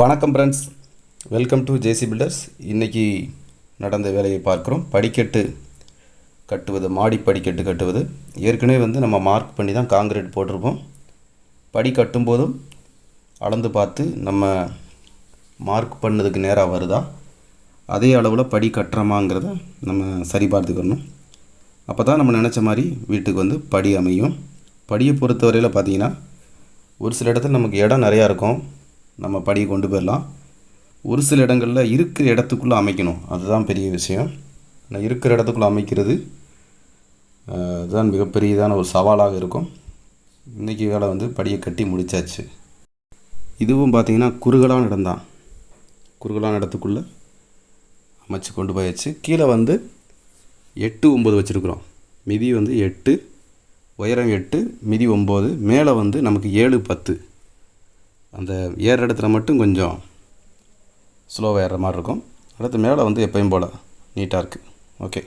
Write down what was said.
வணக்கம் friends welcome to JC builders இன்றைக்கி நடந்த வேலையை பார்க்குறோம். படிக்கட்டு கட்டுவது மாடி படிக்கட்டு கட்டுவது. ஏற்கனவே வந்து நம்ம மார்க் பண்ணி தான் காங்கிரீட் போட்டிருப்போம். படி கட்டும்போதும் அளந்து பார்த்து நம்ம மார்க் பண்ணதுக்கு நேராக வருதா? அதே அளவில் படி கட்டுறோமாங்கிறத நம்ம சரி பார்த்துக்கணும். அப்போ தான் நம்ம நினச்ச மாதிரி வீட்டுக்கு வந்து படி அமையும். படியை பொறுத்தவரையில் பார்த்தீங்கன்னா ஒரு சில இடத்துல நமக்கு இடம் நிறையா இருக்கும். நம்ம படியை கொண்டு போயிடலாம். ஒரு சில இடங்களில் இருக்கிற இடத்துக்குள்ளே அமைக்கணும். அதுதான் பெரிய விஷயம். ஆனால் இருக்கிற இடத்துக்குள்ளே அமைக்கிறது அதுதான் மிகப்பெரியதான ஒரு சவாலாக இருக்கும். இன்றைக்கி வேலை வந்து படியை கட்டி முடிச்சாச்சு. இதுவும் பார்த்திங்கன்னா குறுகலான இடம்தான். குறுகலான இடத்துக்குள்ளே அமைச்சு கொண்டு போயாச்சு. கீழே வந்து எட்டு ஒம்பது வச்சுருக்குறோம். மிதி வந்து எட்டு உயரம் எட்டு மிதி ஒம்பது மேலே வந்து நமக்கு ஏழு பத்து. அந்த ஏறுற இடத்துல மட்டும் கொஞ்சம் ஸ்லோவாக ஏறுற மாதிரி இருக்கும். அடுத்து மேலே வந்து எப்பயும் போல் நீட்டாக இருக்குது ஓகே